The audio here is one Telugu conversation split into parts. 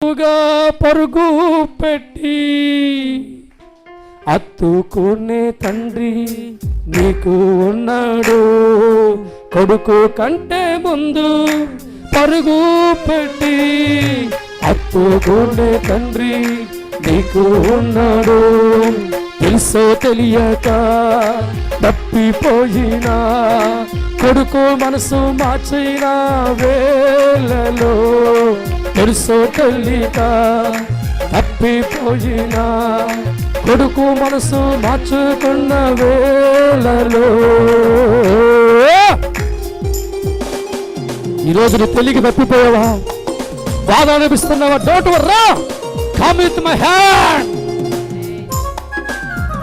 గా పరుగు పెట్టి అత్తుకునే తండ్రి నీకు ఉన్నాడు. కొడుకు కంటే ముందు పరుగు పెట్టి అత్తుకునే తండ్రి నీకు ఉన్నాడు. తెలుసో తెలియక తప్పిపోయినా కొడుకు మనసు మార్చిన వేళలో తెలుసో తెలియక తప్పిపోయినా కొడుకు మనసు మార్చుకున్న వేళలో. ఈరోజు నీ తెలియక తప్పిపోయావా? బాధ అనిపిస్తున్నావా? Don't worry come with my hand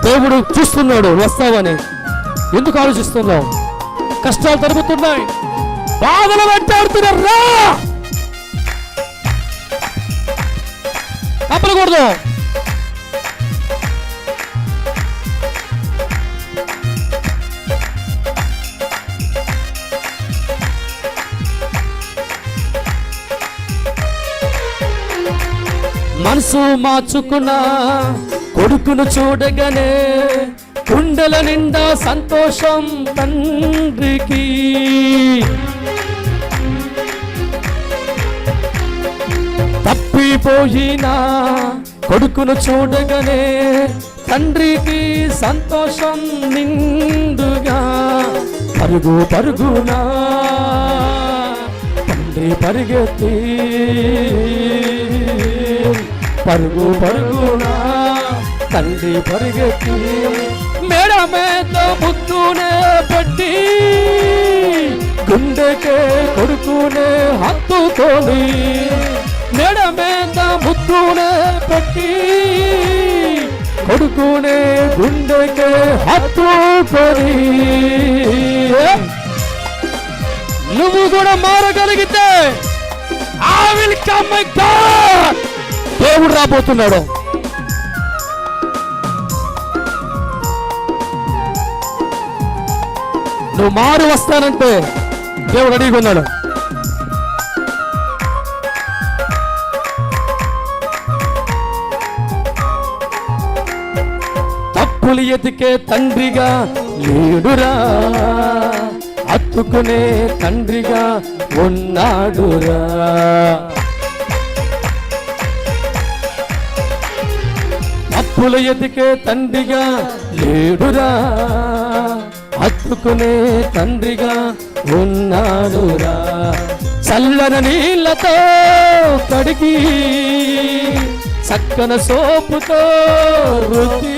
దేవుడు చూస్తున్నాడు వస్తావని. ఎందుకు ఆలోచిస్తున్నావు? కష్టాలు తరుగుతున్నాయి బాధలు వెంటాడుతున్నారు రా. తప్పకూడదు మనసు మార్చుకున్న కొడుకును చూడగానే కుండల నిండా సంతోషం తండ్రికి. తప్పిపోయిన కొడుకును చూడగానే తండ్రికి సంతోషం నిండుగా. పరుగు పరుగునా తండ్రి పరిగెత్తి. పరుగు పరుగునా తండ్రి పరిగెత్తి. మేడ మీద ముద్దునే పట్టి గుండెకే కొడుకునే హత్తుకొని మెడ మీద ముద్దునే పెట్టి కొడుకునే గుండెకే హత్తుకొని నువ్వు కూడా మారగలిగితే I will come my God దేవుడు రాబోతున్నాడు. నువ్వు మారు వస్తానంటే దేవుడు అడిగి ఉన్నాడు. అప్పులు ఎతికే తండ్రిగా లేడురా అత్తుకునే తండ్రిగా ఉన్నాడురా. తప్పులు ఎతికే తండ్రిగా లేడురా అత్తుకునే తండ్రిగా ఉన్నాడురా. చల్లన నీళ్ళతో కడిగి చక్కన సోపుతో రుచి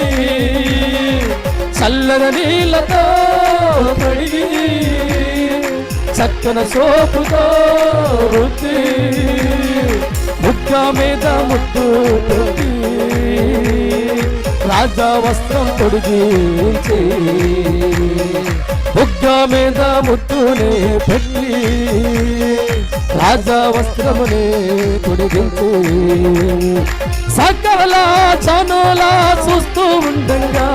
చల్లన నీళ్ళతో కడిగి చక్కన సోపుతో రుచి ముక్క మీద ముద్దు రాజా వస్త్రం పొడిగించి బుగ్గ మీద ముద్దునే పెట్టి రాజా వస్త్రమునే పొడిగించి సకల చనులా చూస్తూ ఉండగా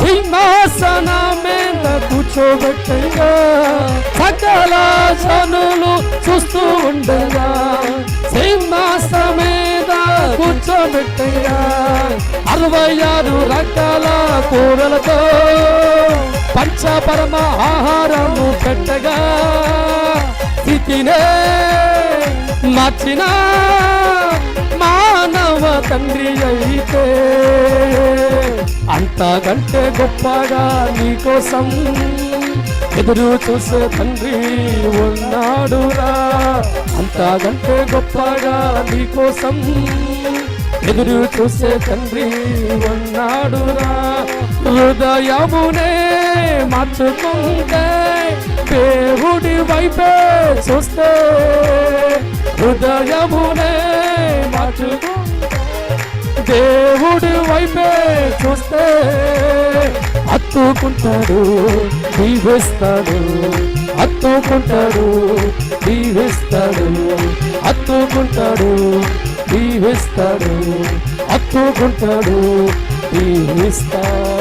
సింహాసన మీద కూర్చోబెట్టగా సకల చనులు చూస్తూ ఉండగా సింహాసన మీద కూర్చోబెట్టగా అరవై ఆరు రకాల కూరలతో పంచపరమ ఆహారము పెట్టగా స్థితినే మార్చిన మానవ తండ్రి అయితే. అంతకంటే గొప్పగా నీకోసం ఎదురు చూసే తండ్రి ఉన్నాడురా. అంతకంటే గొప్పగా నీకోసం ఎదురు చూసే తండ్రి ఉన్నాడురా. హృదయమునే మార్చుకుంటే దేవుడి వైపే చూస్తే హృదయమునే మార్చుకుంటే దేవుడి వైపే చూస్తే అత్తుకుంటాడు దీవిస్తాడు. అత్తుకుంటాడు దీవిస్తాడు. అత్తుకుంటాడు దీవిస్తాడు. అత్తుకుంటాడు దీవిస్తాడు.